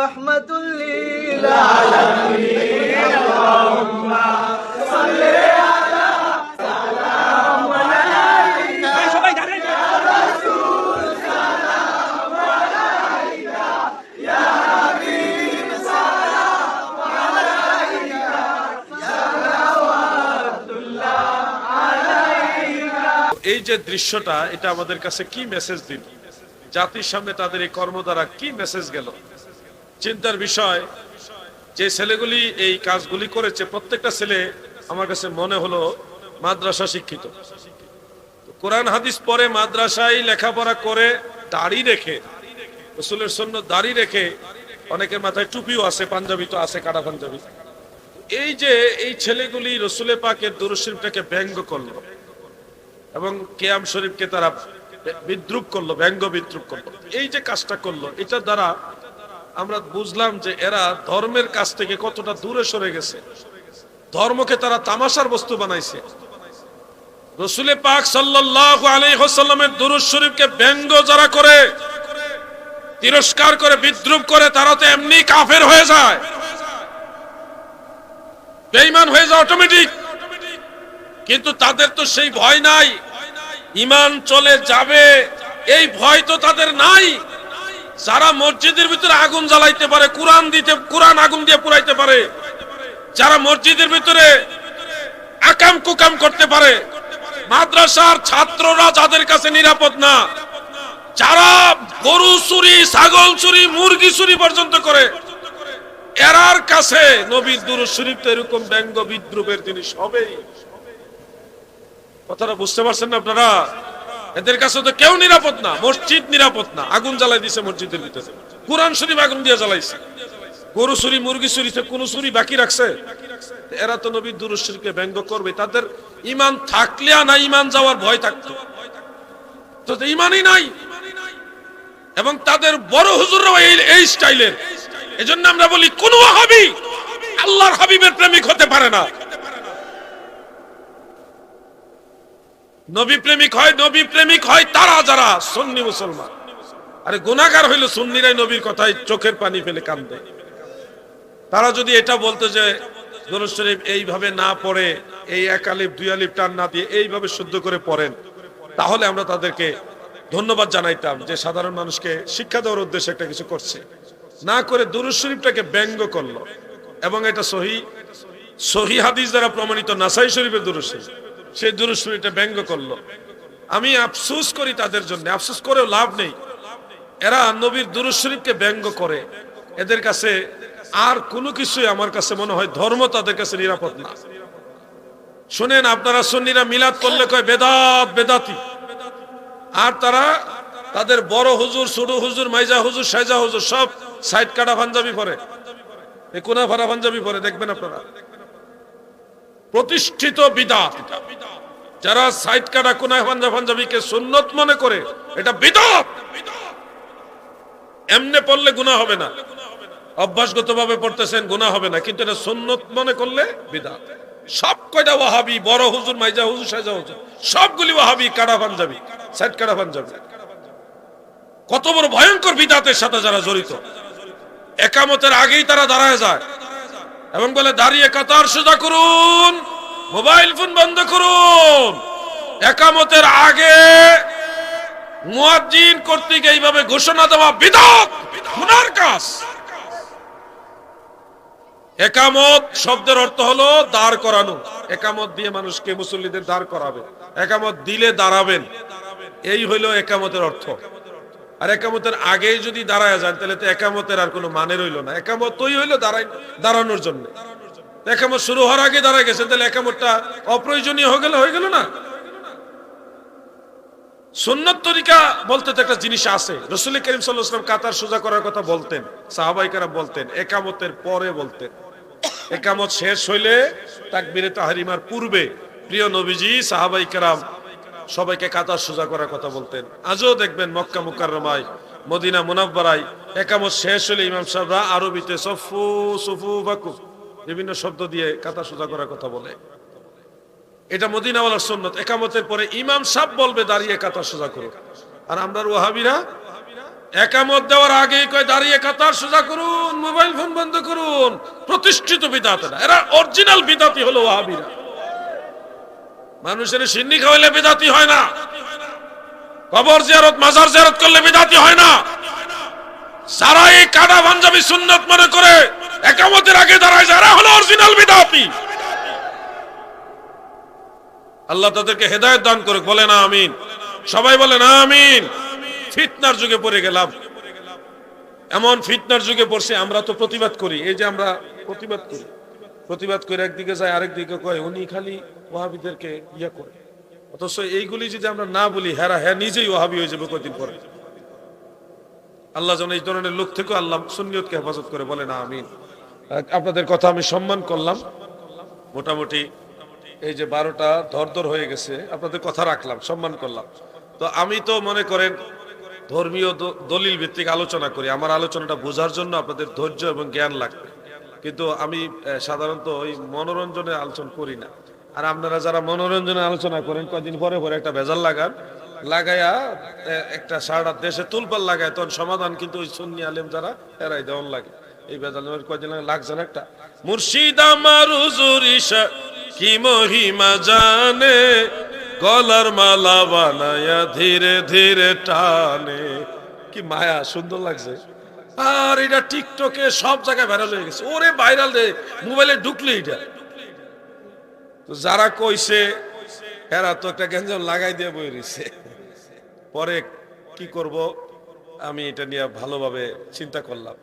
رحمة للعالمين اللهم صل على سلام عليك সবাই জানেন এই যে দৃশ্যটা এটা আমাদের কাছে কি মেসেজ দিল জাতির সামনে তাদের এই কর্ম দ্বারা কি মেসেজ গেল চিন্তার বিষয় যে ছেলেগুলি এই কাজগুলি করেছে, প্রত্যেকটা ছেলে আমার কাছে মনে হলো মাদ্রাসা শিক্ষিত। কোরআন, হাদিস পরে মাদ্রাসায় লেখাপড়া করে দাড়ি রেখে, রসুলের সন্য দাড়ি রেখে অনেকের মাথায় টুপিও আছে, পাঞ্জাবি তো আছে, কাটা পাঞ্জাবি। এই যে এই ছেলেগুলি রসুলে পাকের দুরুশরীফটাকে ব্যঙ্গ করল এবং কেয়াম শরীফকে তারা বিদ্রুপ করল, ব্যঙ্গ বিদ্রুপ করল। এই যে কাজটা করল, এটার দ্বারা আমরা বুঝলাম যে এরা ধর্মের কাছ থেকে কতটা দূরে সরে গেছে। ধর্মকে তারা তামাশার বস্তু বানাইছে। রসুলে পাক সাল্লাল্লাহু আলাইহি ওয়াসাল্লামের দুরূদ শরীফকে ব্যঙ্গ যারা করে, তিরস্কার করে, বিদ্রুপ করে, তারা তো এমনি কাফের হয়ে যায়। বেঈমান হয়ে যায় অটোমেটিক কিন্তু তাদের তো সেই ভয় নাই। ইমান চলে যাবে, এই ভয় তো তাদের নাই। যারা মসজিদের ভিতরে আগুন জ্বালাইতে পারে, কোরআন দিতে, কোরআন আগুন দিয়ে পুরাইতে পারে, যারা মসজিদের ভিতরে আকাম কুকাম করতে পারে, মাদ্রাসার ছাত্ররা যাদের কাছে নিরাপদ না, যারা গরু চুরি, ছাগল চুরি, মুরগি চুরি পর্যন্ত করে, এরার কাছে নবীর দুরু শরীফ তো এরকম ব্যঙ্গ বিদ্রুপের জিনিস হবেই। কথাটা বুঝতে পারছেন না আপনারা? এদের কাছে তো কেউ নিরাপদ না, মসজিদ নিরাপদ না। আগুন জ্বালাই দিছে মসজিদের ভিতরে। কোরআন শরীফ আগুন দিয়ে জ্বালাইছে। গরু চুরি, মুরগি চুরিতে কোন চুরি বাকি রাখছে? এরা তো নবীর দুরুশরীফকে ব্যঙ্গ করবে। তাদের ইমান থাকলে না ইমান যাওয়ার ভয় থাকতো। তো ইমানই নাই। এবং তাদের বড় হুজুররাও এই এই স্টাইলের। এজন্য আমরা বলি, কোন হাবি আল্লাহর হাবিবের প্রেমিক হতে পারে না। নবী প্রেমিক হয়, নবী প্রেমিক হয়, তারা যারা, সুন্নি মুসলমান। আরে গুনাহগার হইল সুন্নিরাই নবীর কথায় চোখের পানি ফেলে কান্দে। তারা যদি এটা বলতো যে, দরুদ শরীফ এইভাবে না পড়ে, এই এক আলিফ, দুই আলিফ টান না দিয়ে এইভাবে শুদ্ধ করে পড়েন, তাহলে আমরা তাদেরকে ধন্যবাদ জানাইতাম যে সাধারণ মানুষকে শিক্ষা দেওয়ার উদ্দেশ্যে একটা কিছু করছে। না করে দুরুদ শরীফটাকে ব্যঙ্গ করল। এবং এটা সহি সহি হাদিস দ্বারা প্রমাণিত নাসাই শরীফের দুরুদ শরীফ। সেই দুরুদ ব্যঙ্গ করল। আমি আফসোস করি তাদের জন্য, আফসোস করেও লাভ নেই। এরা নবীর দুরুদ শরীফকে ব্যঙ্গ করে। এদের কাছে আর কোনো কিছুই আমার কাছে মনে হয় ধর্ম তাদের কাছে নিরাপদ না। শুনেন, আপনারা সুন্নিরা মিলাদ করলে কয় বেদাত, বেদাতি। আর তারা তাদের বড় হুজুর, ছোট হুজুর, মাইজা হুজুর, সাইজা হুজুর সব সাইড কাটা পাঞ্জাবি পরে। কোনা ফারা পাঞ্জাবি পরে, দেখবেন আপনারা। প্রতিষ্ঠিত বিদাত। যারা সাইড কাটা কোনা পাঞ্জা পাঞ্জাবিকে সুন্নত মনে করে, এটা বিদাত। এমনে পড়লে গুনাহ হবে না। অভ্যাসগত ভাবে পড়তেছেন, গুনাহ হবে না। কিন্তু এটা সুন্নত মনে করলে বিদাত। সব কয়টা ওয়াহাবি, বড় হুজুর, মাইজা হুজুর, সাইজা হুজুর, সবগুলি ওয়াহাবি কাটা পাঞ্জাবি? সাইড কাটা পাঞ্জাবি। কত বড় ভয়ঙ্কর বিদাতের সাথে যারা জড়িত। একামতের আগেই তারা দাঁড়ায় যায়। এবং বলে, দাঁড়িয়ে কাতার সোজা করুন, মোবাইল ফোন বন্ধ করুন। একামতের আগে মুয়াজ্জিন কর্তৃক এইভাবে ঘোষণা দেওয়া গুনার কাজ। একামত শব্দের অর্থ হলো দাঁড় করানো। একামত দিয়ে মানুষকে মুসল্লিদের দাঁড় করাবে। একামত দিলে দাঁড়াবেন। এই হইল একামতের অর্থ। আর একামতের আগেই যদি দাঁড়ায় যান, তাহলে তো একামতের আর কোনো মানে রইল না। একামত ওই হইল দাঁড়াই দাঁড়ানোর জন্য। একামত শুরু হওয়ার আগে দাঁড়ায় গেছে তাহলে একামতটা অপ্রয়োজনীয় হয়ে গেলে, হয়ে গেল না? সুন্নত তরিকা বলতে তো একটা জিনিস আছে। রসুল করিম সাল্লাহাম কাতার সোজা করার কথা বলতেন সাহাবাইকারা বলতেন, একামতের পরে বলতেন। একামত শেষ হইলে তাকবিরে তাহারিমার পূর্বে। প্রিয় নবীজি সাহাবাইকারাম সবাইকে কাতার সোজা করার কথা বলতেন। আজও দেখবেন মক্কা মুকাররমায়, মদিনা মুনাব্বারাই একামত শেষ হলে ইমাম সাহেবরা আরবিতে সফু সুফু বাকু বিভিন্ন শব্দ দিয়ে কাতার সোজা করার কথা বলে। এটা মদিনাওয়ালার সুন্নত। একামতের পরে ইমাম সাহেব বলবে, দাঁড়িয়ে কাতার সোজা করো। আর আমরা ওহাবিরা একামত দেওয়ার আগে কয়, দাঁড়িয়ে কাতার সোজা করুন, মোবাইল ফোন বন্ধ করুন। প্রতিষ্ঠিত বিদাত না, এরা অরিজিনাল বিদাতি হলো ওয়াহাবিরা। মানুষের সিন্নি খাওয়াইলে বিদাতি হয় না। কবর জিয়ারত, মাজার জিয়ারত করলে বিদাতি হয় না। যারা এই কাটা পাঞ্জাবি সুন্নত মনে করে, একামতের আগে দাঁড়ায়, যারা হলো অরিজিনাল বিদাতি। আল্লাহ তাদেরকে হেদায়েত দান করুক বলে না আমিন। সবাই বলে না আমিন। ফিতনার যুগে পড়ে গেলাম। এমন ফিতনার যুগে পড়ছে, আমরা তো প্রতিবাদ করি। এই যে আমরা প্রতিবাদ করি। প্রতিবাদ করে একদিকে যায় আরেক দিকে কয়, উনি খালি ওয়াহাবিদেরকে ইয়া করে। অথচ এইগুলি যদি আমরা না বলি, হেরা হ্যাঁ নিজেই ওয়াহাবি হয়ে যাবে কদিন পরে। আল্লাহ যেন এই ধরনের লোক থেকে আল্লাহ সুন্নিয়তকে হেফাজত করে বলে না আমিন। আপনাদের কথা আমি সম্মান করলাম। মোটামুটি এই যে বারোটা ধরধর হয়ে গেছে, আপনাদের কথা রাখলাম, সম্মান করলাম। তো আমি তো মনে করেন ধর্মীয় দলিল ভিত্তিক আলোচনা করি, আমার আলোচনাটা বোঝার জন্য আপনাদের ধৈর্য এবং জ্ঞান লাগবে। কিন্তু আমি সাধারণত ওই মনোরঞ্জনের আলোচনা করি না। আর আপনারা যারা মনোরঞ্জনের আলোচনা করেন, কদিন পরে পরে একটা ভেজাল লাগান। লাগাইয়া একটা সারা দেশে তুলপাল লাগায়, তখন সমাধান কিন্তু ওই সুন্নি আলেম যারা, এরাই দেওয়ান লাগে। এই ভেজাল কদিন লাগছে না একটা। মুর্শিদ আমার কি মহিমা জানে? গলার মালা বানায়া ধীরে ধীরে টানে। কি মায়া, সুন্দর লাগছে। আর এটা টিকটকে সব জায়গায় ভাইরাল হয়ে গেছে। ওরে ভাইরাল রে, মোবাইলে ঢুকলে এটা। তো যারা কইছে, এরা তো একটা গ্যাঞ্জাম লাগাই দিয়ে বই রইছে। পরে কি করব, আমি এটা নিয়ে ভালোভাবে চিন্তা করলাম।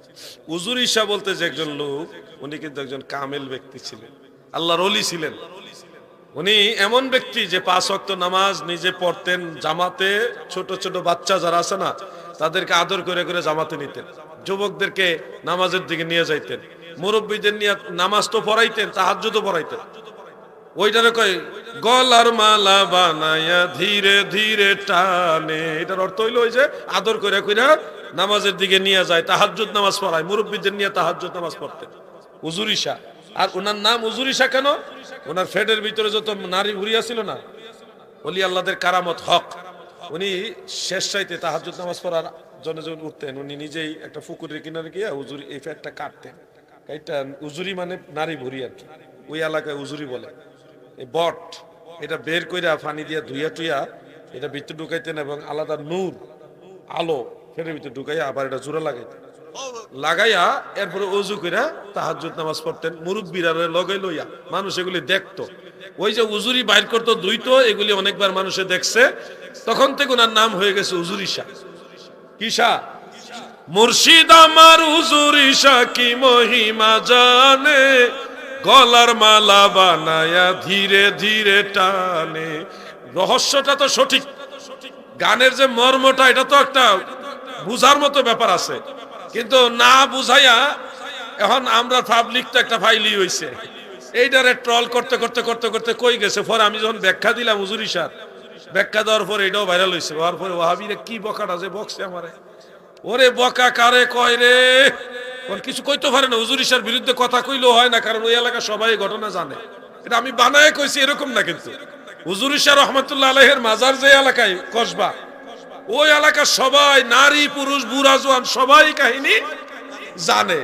উজুর ঈশা বলতে যে একজন লোক, উনি কিন্তু একজন কামেল ব্যক্তি ছিলেন। আল্লাহর অলি ছিলেন। উনি এমন ব্যক্তি যে পাঁচ ওয়াক্ত নামাজ নিজে পড়তেন, জামাতে ছোট ছোট বাচ্চা যারা আছে না, তাদেরকে আদর করে করে জামাতে নিতেন। যুবকদেরকে নামাজের দিকে নিয়ে যাইতেন। মুরব্বীদের নিয়ে নামাজ তো পড়াইতেন তাহাজ্জুদ পড়াইতেন। ওইটারে কয়, গলার মালা বানায়া ধীরে ধীরে টানে। এটার অর্থ হইল ওই যে আদর করে কইরা নামাজের দিকে নিয়ে যায়, তাহাজ্জুদ নামাজ পড়ায়। মুরব্বীদের নিয়ে তাহাজ্জুদ নামাজ পড়তেন উজুরিশা আর ওনার নাম উজুরিশা কেন? ওনার ফেডের ভিতরে যত নারী ঘুরিয়া ছিল না, অলি আল্লাহদের কারামত হক। উনি শেষ চাইতে তাহাজ্জুদ নামাজ পড়ার জন্য যখন উঠতেন, উনি নিজেই একটা পুকুরের কিনারে গিয়ে উজুরি এই ফ্যাটটা কাটতেন। এটা উজুরি মানে নারী ভুরি আর কি। ওই এলাকায় উজুরি বলে। বট, এটা বের কইরা পানি দিয়া ধুইয়া টুইয়া এটা ভিতরে ঢুকাইতেন এবং আলাদা নূর, আলো ফেরের ভিতরে ঢুকাইয়া আবার এটা জোড়া লাগাইতেন। লাগাইয়া এরপরে অজু কইরা তাহাজ্জুদ নামাজ পড়তেন, মুরব্বীরা লগাই লইয়া, মানুষ এগুলি দেখতো। ওই যে উজুরি বাইর করতো দুইতো এগুলি অনেকবার মানুষে দেখছে। তখন থেকে ওনার নাম হয়ে গেছে উজুরিশা কিসা মুর্শিদ আমার উজুরিশা কি মহিমা জানে? গলার মালা বানায়া ধীরে ধীরে টানে। রহস্যটা তো সঠিক। গানের যে মর্মটা, এটা তো একটা বুঝার মতো ব্যাপার আছে। কিন্তু না বুঝাইয়া এখন আমরা পাবলিক তো একটা ফাইলি হইছে। এইটারে ট্রল করতে করতে করতে করতে কই গেছে? পরে আমি যখন ব্যাখ্যা দিলাম হুজুরি স্যার ব্যাখ্যা দেওয়ার পর এটাও ভাইরাল হয়েছে হওয়ার পরে ওহাবিরে কি বকাটা যে বকছে আমারে। ওরে বকা কারে কয় রে? ওর কিছু কইতে পারে না, হুজুর ইসার বিরুদ্ধে কথা কইলেও হয় না, কারণ ওই এলাকা সবাই ঘটনা জানে। এটা আমি বানায় কইছি, এরকম না কিন্তু। হুজুর ইসা রহমতুল্লাহ আলহের মাজার যে এলাকায়, কসবা, ওই এলাকার সবাই, নারী, পুরুষ, বুড়া, জোয়ান, সবাই কাহিনী জানে।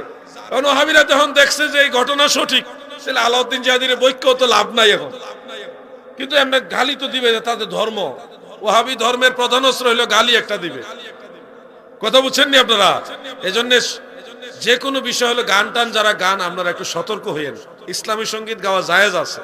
কারণ ওহাবিরা যখন দেখছে যে এই ঘটনা সঠিক, তাহলে আলাউদ্দিন জাহাদিনের বৈক্য তো লাভ নাই এখন। কিন্তু এমনি গালি তো দিবে তাদের ধর্ম। ওহাবি ধর্মের প্রধান অস্ত্র হইল গালি একটা দিবে। কথা বুঝছেন নি আপনারা? এজন্য যে কোনো বিষয় হলো গান টান যারা গান, আপনারা একটু সতর্ক হইয়েন। ইসলামী সংগীত গাওয়া জায়েজ আছে।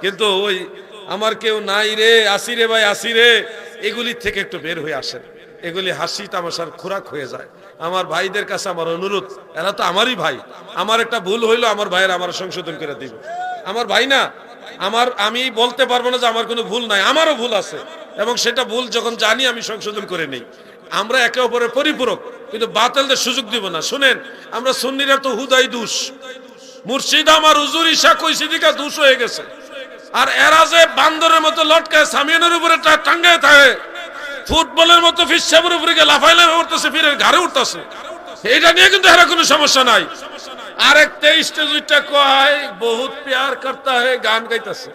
কিন্তু ওই আমার কেউ নাই রে, আসি রে ভাই, আসি রে। এগুলির থেকে একটু বের হয়ে আসেন। এগুলি হাসি তামাশার খোরাক হয়ে যায়। আমার ভাইদের কাছে আমার অনুরোধ, এরা তো আমারই ভাই। আমার একটা ভুল হইল, আমার ভাইয়ের আমার সংশোধন করে দিবে। আমার ভাই না, আমার, আমি বলতে পারব না যে আমার কোনো ভুল নাই, আমারও ভুল আছে। এবং সেটা ভুল যখন জানি, আমি সংশোধন করে নেই। আমরা একে অপরের পরিপূরক। কিন্তু বাতিলদের সুযোগ দিব না। শুনেন, আমরা সুন্নিরা তো হুদাই দুষ। মুর্শিদ আমার হুজুর ইসা কইছি দিকা দুষ হয়ে গেছে। আর এরা যে বান্দরের মতো লটকায়, সামিয়ানের উপরে টাঙ্গায় থাকে, ফুটবলের মতো ফিসাবের উপরে গিয়ে লাফাই লাফাই উঠতেছে ফিরে ঘাড়ে উঠতেছে। এটা নিয়ে কিন্তু এরা কোনো সমস্যা নাই। আরেক তেইশটা দুইটা কয়, বহুত প্যার করতা হে, গান গাইতেছে।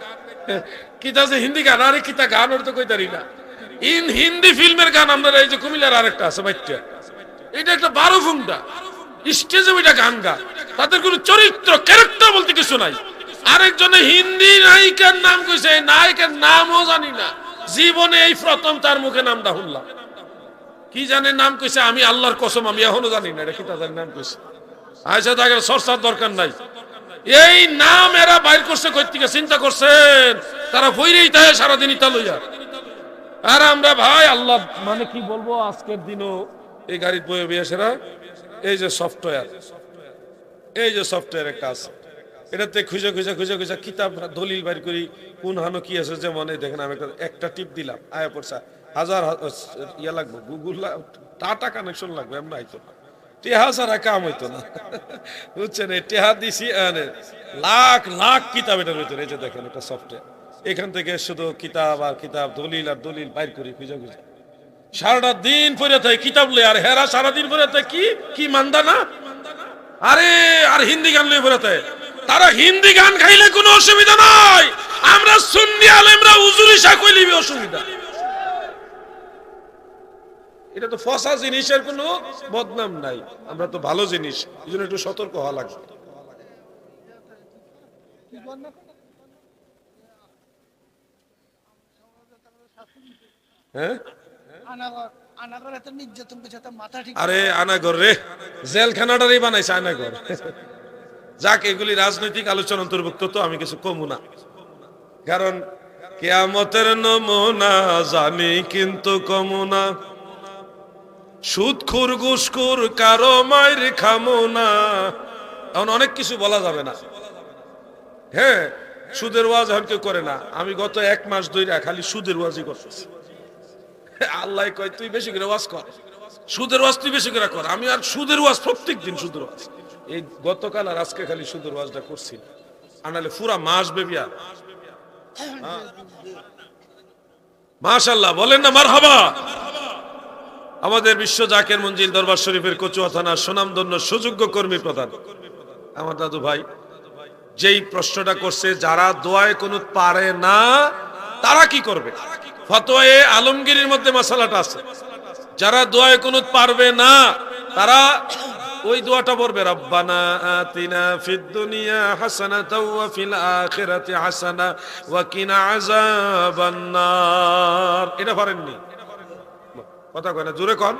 কিতা যে হিন্দি গান, আরে কিতা গান ওর তো কইতারি না। ইন হিন্দি ফিল্মের গান, আপনার এই যে কুমিল্লার আরেকটা আছে বাইটটা এটা একটা বারো ফুংটা স্টেজে ওইটা গান গা তাদের কোনো চরিত্র ক্যারেক্টার বলতে কিছু নাই। আরেকজনে হিন্দি নায়িকার নাম কইছে নায়িকার নামও জানি না। জীবনে এই প্রথম তার মুখে নামটা শুনলাম। কি জানে নাম কইছে, আমি আল্লাহর কসম, আমি এখনও জানি না, এটা কি তাদের নাম কইছে? আচ্ছা তাকে সরসার দরকার নাই। এই নাম এরা বাইর করছে কই থেকে চিন্তা করছেন, তারা বইরেই তাই সারাদিন ইতা লইয়া। আর আমরা ভাই, আল্লাহ মানে কি বলব, আজকের দিনও এই গাড়ির বয়ে বিয়েছেরা এই যে সফটওয়্যার এই যে সফটওয়্যার একটা আছে। এটাতে খুঁজে খুঁজে খুঁজে খুঁজে কিতাব দলিল বাইর করি, কোন হানো কি আছে যে মনে দেখেন আমি একটা- টিপ দিলাম, আয়া পড়ছে। হাজার ইয়া লাগবে গুগল টাটা কানেকশন লাগবে, এমন আইতো না। টেহা ছাড়া কাম হইতো না। বুঝছেন? এই টেহা দিছি লাখ লাখ কিতাব এটার ভিতরে। এই যে দেখেন একটা সফটওয়্যার এখান থেকে শুধু কিতাব আর কিতাব, দলিল আর দলিল বাইর করি, খুঁজে খুঁজে। সারাটা দিন পরে থাকে কিতাব লই, আর হেরা সারাদিন পরে থাকে কি কি মান্দা না? আরে, আর হিন্দি গান লই পরে তারা হিন্দি গান খাইলে কোনো অসুবিধা নাই। আমরা সুন্নি আলেমরা উজুরি শাহ কইলিবি অসুবিধা। এটা তো ফসা জিনিসের কোনো বদনাম নাই। আমরা তো ভালো জিনিস, এই জন্য একটু সতর্ক হওয়া লাগবে। হ্যাঁ? আরে আনাগর রে জেলখানাটারই বানাইছে আনাগর। যাক এগুলি রাজনৈতিক আলোচনা অন্তর্ভুক্ত তো আমি কিছু কমু না। কারণ কেয়ামতের নমুনা জানি কিন্তু কমু না। সুদখুর ঘুসখুর কারও মায়ের খামো না। এখন অনেক কিছু বলা যাবে না। হ্যাঁ সুদের ওয়াজ এখন কেউ করে না। আমি গত এক মাস ধরে খালি সুদের ওয়াজই করতেছি। আল্লাহ কয়, তুই বেশি করে ওয়াজ কর। সুদের ওয়াজ তুই বেশি করে কর। আমি আর সুদের ওয়াজ প্রত্যেক দিন সুদের ওয়াজ। এই গতকাল আর আজকে খালি সুদের ওয়াজটা করছি। আনালে পুরা মাস বেবিয়া মাশাল্লাহ বলেন না, মারহাবা। আমাদের বিশ্ব জাকের মঞ্জিল দরবার শরীফের কচুয়া থানার সুনামধন্য সুযোগ্য কর্মী প্রধান। আমার দাদু ভাই, যেই প্রশ্নটা করছে, যারা দোয়ায় কোনো পারে না, তারা কি করবে? ফতোয়ে আলমগীরের মধ্যে মশালাটা আছে। যারা দোয়ায় কোনো পারবে না, তারা ওই দোয়াটা পড়বে, রব্বানা আতিনা ফিদ দুনিয়া হাসানাতাও ওয়া ফিল আখিরাতি হাসানা ওয়া কিনা আযাবান নার এটা পারেননি কথা কয় না, জোরে কন।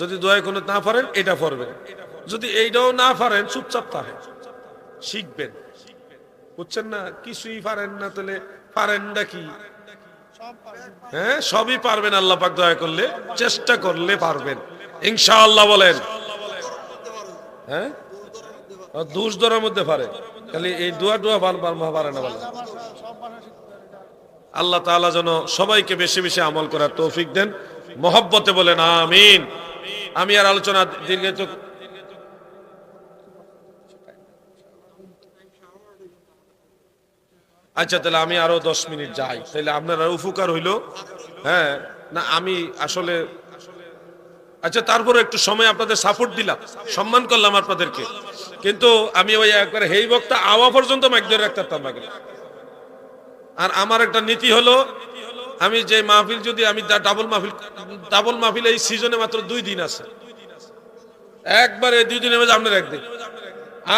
যদি দোয়ায় কোনো না পারেন এটা পড়বেন। যদি এইটাও না পারেন চুপচাপ থাকে শিখবেন। বুঝছেন না? কিছুই পারেন না, তাহলে পারেন না কি? সব পারবে হ্যাঁ সবই পারবেন, আল্লাহ পাক দয়া করলে। চেষ্টা করলে পারবেন। ইনশাআল্লাহ বলেন। হ্যাঁ? দুষ ধরার মধ্যে পারে। খালি এই দোয়া দোয়া পার পার না এটা। আল্লাহ তাআলা যেন সবাইকে বেশি বেশি আমল করার তৌফিক দেন। মহব্বতে বলেন, আমিন। আমি আর আলোচনা দীর্ঘায়িত আচ্ছা তাহলে আমি আরও দশ মিনিট যাই। তাহলে আপনার আর উপকার হইল? হ্যাঁ না, আমি আসলে আচ্ছা তারপরে একটু সময় আপনাদের সাপোর্ট দিলাম। সম্মান করলাম আপনাদেরকে। কিন্তু আমি ওই একবার হেই বক্তা আওয়া পর্যন্ত মাইক ধরে রাখতে পারতাম আর আমার একটা নীতি হলো, আমি যে মাহফিল যদি আমি ডাবল মাহফিল ডাবল মাহফিল এই সিজনে মাত্র দুই দিন আছে। একবারে দুই দিনের মধ্যে আপনার একদিন।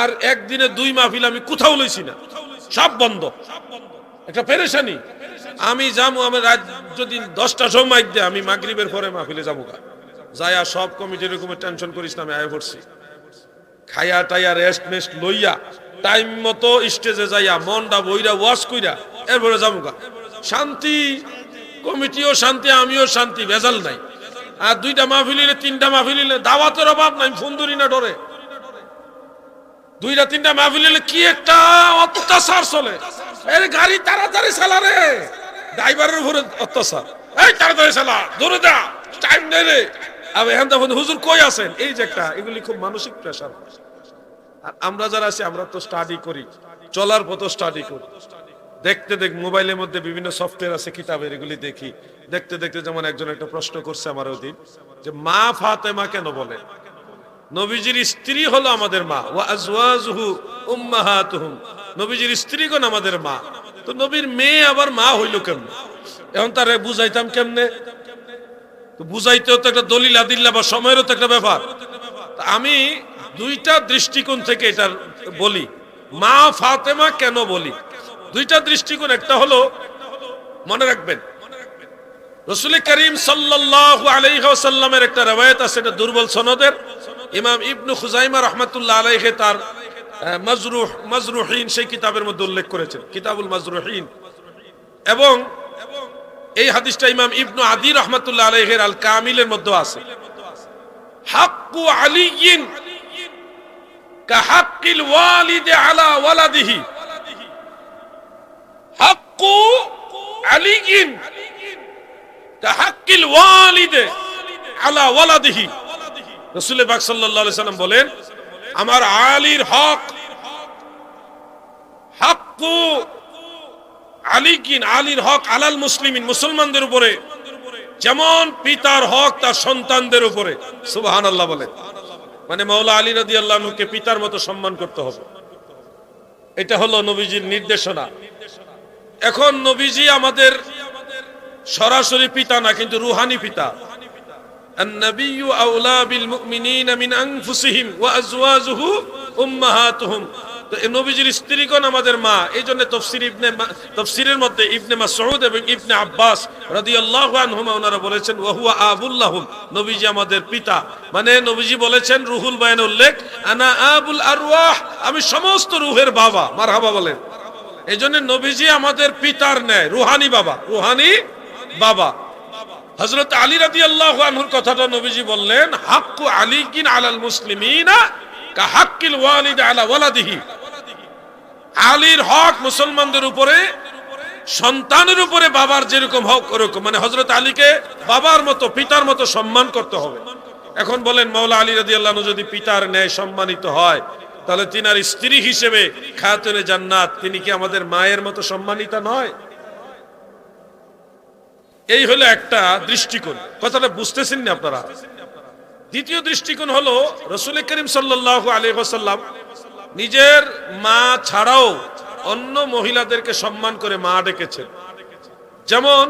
আর একদিনে দুই মাহফিল আমি কোথাও লইছি না। সব বন্ধ। একটা পেরেশানি। আমি যাব আমার রাত যদি দশটা সময় দিয়ে, আমি মাগরিবের পরে মাহফিলে যাব গা। যাইয়া সব কমিটির রকমের টেনশন করিস না, আমি আয় পড়ছি। খাইয়া টাইয়া রেস্ট মেস্ট লইয়া টাইম মতো স্টেজে যাইয়া, মনটা বইরা ওয়াশ কইরা, এরপরে যাব গা। শান্তি, কমিটিও শান্তি, আমিও শান্তি, ভেজাল নাই। আর দুইটা মাহফিলিলে তিনটা মাহফিলিলে দাওয়াতের অভাব নাই, ফোন না ডরে। দুইটা, তিনটা মাহফিলিলে কি একটা অত্যাচার চলে? এর গাড়ি তাড়াতাড়ি চালারে ড্রাইভারের উপরে অত্যাচার। এই তাড়াতাড়ি চালা ধরে দা টাইম নেই রে হুজুর কই আছেন? এই যে একটা, এগুলি খুব মানসিক প্রেশার আর আমরা যারা আছি, আমরা তো স্টাডি করি। চলার পথ স্টাডি করি। দেখতে দেখ, মোবাইলের মধ্যে বিভিন্ন সফটওয়্যার আছে, কিতাবের, এগুলি দেখি। দেখতে দেখতে যেমন একজন একটা প্রশ্ন করছে আমার ওদিন যে মা ফাতেমা কেন বলে? নবীজির স্ত্রী হলো আমাদের মা। ওয়া আজওয়াজুহু উম্মাহাতুহুম। নবীজির স্ত্রীগণ আমাদের মা। তো নবীর মেয়ে আবার মা হইল কেমনে? এখন তারে বুঝাইতাম কেমনে? তো বুঝাইতেও তো একটা দলিল আদিল্লা বা সময়েরও তো একটা ব্যাপার। আমি দুইটা দৃষ্টিকোণ থেকে এটা বলি। মা ফাতেমা কেন বলি? দুইটা দৃষ্টিকোণ, একটা হলো, মনে রাখবেন, রসুল করিম সাল্লাল্লাহু আলাইহি ওয়াসাল্লামের একটা রওয়ায়াত আছে, এটা দুর্বল সনদের। ইমাম ইবনু খুজাইমা রাহমাতুল্লাহ আলাইহি তার মাজরুহ, মাজরুহিন সেই কিতাবের মধ্যে উল্লেখ করেছেন, কিতাবুল মাজরুহিন। এবং এই হাদিসটা ইমাম ইবনু আদি রহমাতুল্লাহ আলাইহির আল কামিলের মধ্যে আছে। হাক্কু আলিয়িন কাহাক্কিল ওয়ালিদি আলা ওয়ালাদিহি। হাক্কু আলিয়িন কাহাক্কিল ওয়ালিদে আলা ওয়ালাদিহি। রাসূল সাল্লাল্লাহু আলাইহি সাল্লাম বলেন, আমার আলীর হক হাক্কু আলিকিন, আলীর হক আলাল মুসলিমিন, মুসলমানদের উপরে, যেমন পিতার হক তার সন্তানদের উপরে। সুবহান আল্লাহ বলে। মানে মৌলা আলী রাদি আল্লাহকে পিতার মতো সম্মান করতে হবে। এটা হলো নবীজির নির্দেশনা। এখন নবীজি আমাদের সরাসরি পিতা না, কিন্তু রুহানি পিতা। النبي أولى بالمؤمنين من أنفسهم وأزواجه أمهاتهم তো এই নবীজির স্ত্রীগণ আমাদের মা এই জন্য তফসির ইবনে মা- তফসিরের মধ্যে ইবনে মাসউদ এবং ইবনে আব্বাস রাদিয়াল্লাহু আনহুমা ওনারা বলেছেন ওয়াহুয়া আবুল্লাহুম নবীজি আমাদের পিতা মানে নবীজি বলেছেন রুহুল বায়ান উল্লেখ আনা আবুল আরওয়াহ আমি সমস্ত রুহের বাবা মারহাবা বলেন এই জন্য নবীজি আমাদের পিতার ন্যায় রুহানি বাবা রুহানি বাবা হজরত আলী রাদি আল্লাহ আনহুর কথাটা নবীজি বললেন, হাক্কু আলী কিন আলাল মুসলিমিনা কা হাক্কিল ওয়ালিদ আলা ওয়ালাদিহি। আলীর হক মুসলমানদের উপরে, সন্তানের উপরে, বাবার যেরকম হক ওরকম। মানে হজরত আলীকে বাবার মতো, পিতার মতো সম্মান করতে হবে। এখন বলেন মৌলা আলী রাদি আল্লাহ যদি পিতার ন্যায় সম্মানিত হয়, তাহলে তিনার স্ত্রী হিসেবে খাতুনে জান্নাত, তিনি কি আমাদের মায়ের মতো সম্মানিতা নয়? এই হলো একটা দৃষ্টিকোণ। কথাটা বুঝতেছেন না আপনারা? দ্বিতীয় দৃষ্টিকোণ হলো রসুল করিম সাল্লাহ আলী ওসাল্লাম নিজের মা ছাড়াও অন্য মহিলাদেরকে সম্মান করে মা ডেকেছেন। যেমন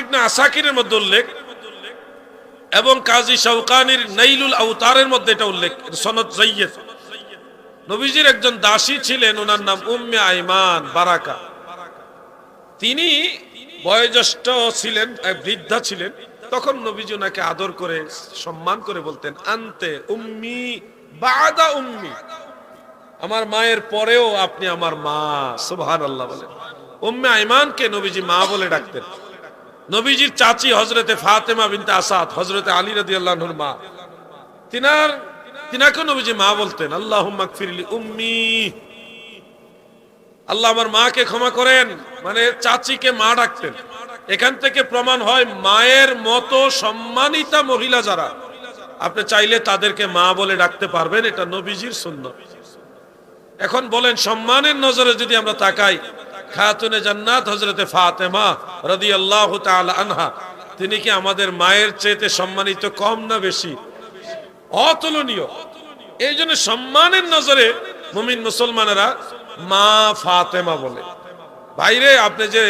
ইবনে আসাকিরের মধ্যে উল্লেখ এবং কাজী শৌকানির নাইলুল আউতারের মধ্যে এটা উল্লেখ সনদ জাইয়েদ নবীজির একজন দাসী ছিলেন, ওনার নাম উম্মে আইমান বারাকা। তিনি বয়োজ্যেষ্ঠ ছিলেন বৃদ্ধা ছিলেন, তখন নবীজি ওনাকে আদর করে, সম্মান করে বলতেন, আনতে উম্মি বাদা উম্মি। আমার মায়ের পরেও আপনি আমার মা। সুবহান আল্লাহ বলেন। উম্মে আইমানকে নবীজি মা বলে ডাকতেন। নবীজির চাচি হজরতে ফাতেমা বিনতে আসাদ হজরতে আলী রাদিয়াল্লাহুর মা। তিনার তিনাকে নবীজি মা বলতেন আল্লাহ মাগফিরলি উম্মি। আল্লাহ আমার মাকে ক্ষমা করেন। মানে চাচিকে মা ডাকতেন। এখান থেকে প্রমাণ হয়, মায়ের মতো সম্মানিতা মহিলা যারা, আপনি চাইলে তাদেরকে মা বলে ডাকতে পারবেন, এটা নবীজির শূন্য এখন বলেন, সম্মানের নজরে যদি আমরা তাকাই, খাতুনে জান্নাত হজরতে ফাতেমা রাদিয়াল্লাহু তাআলা আনহা, তিনি কি আমাদের মায়ের চেয়েতে সম্মানিত কম না বেশি? অতুলনীয়। এই জন্য সম্মানের নজরে মুমিন মুসলমানেরা মা ফাতেমা বলে। বাইরে আপনি যে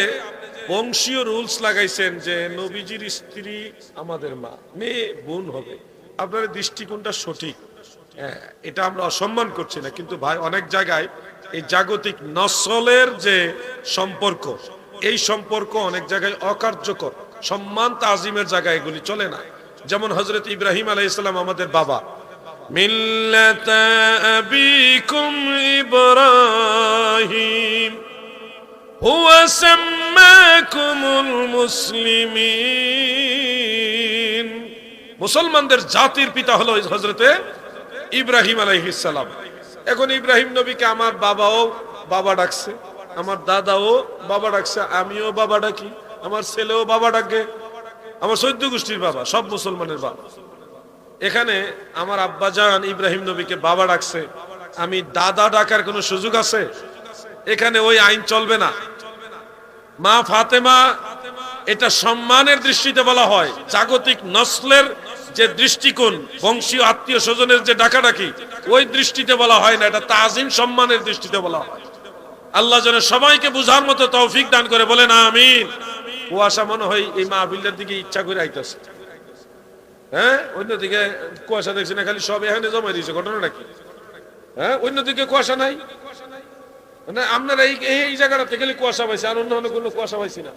বংশীয় রুলস লাগাইছেন যে নবীজির স্ত্রী আমাদের মা মেয়ে বোন হবে আপনার দৃষ্টিকোণটা সঠিক। হ্যাঁ, এটা আমরা অসম্মান করছি না কিন্তু ভাই অনেক জায়গায় এই জাগতিক নসলের যে সম্পর্ক এই সম্পর্ক অনেক জায়গায় অকার্যকর। সম্মান তাজিমের জায়গায় এগুলি চলে না। যেমন হজরত ইব্রাহিম আলাইসালাম আমাদের বাবা মিল্লাত আবিকুম ইব্রাহিম, হুয়া সাম্মাকুমুল মুসলিমিন। মুসলমানদের জাতির পিতা হলো হজরতে ইব্রাহিম আলাইহিসসালাম এখন ইব্রাহিম নবীকে আমার বাবাও বাবা ডাকছে, আমার দাদাও বাবা ডাকছে, আমিও বাবা ডাকি, আমার ছেলেও বাবা ডাকে, আমার সৈদ্য গোষ্ঠীর বাবা, সব মুসলমানের বাবা। এখানে আমার আব্বাজান ইব্রাহিম নবীকে বাবা ডাকছে। আমি দাদা ডাকার কোনো সুযোগ আছে? এখানে ওই আইন চলবে না। মা ফাতেমা, এটা সম্মানের দৃষ্টিতে বলা হয়। জাগতিক নসলের যে দৃষ্টিকোণ, বংশীয় আত্মীয় স্বজনের যে ডাকাডাকি, ওই দৃষ্টিতে বলা হয় না। এটা তাজিম সম্মানের দৃষ্টিতে বলা হয়। আল্লাহ যেন সবাইকে বুঝার মতো তৌফিক দান করে বলেন, আমিন। কুয়াশা মনে হয় এই মাহফিলটার দিকে ইচ্ছা করে আইতেছে। হ্যাঁ? অন্যদিকে কুয়াশা দেখছি না খালি সব এখানে জমা দিয়েছে ঘটনাটা কি হ্যাঁ? অন্যদিকে কুয়াশা নাই? মানে আপনারা এই এই- জায়গাটাতে খালি কুয়াশা পাইছে, আর অন্য কোনো কুয়াশা পাইছি না।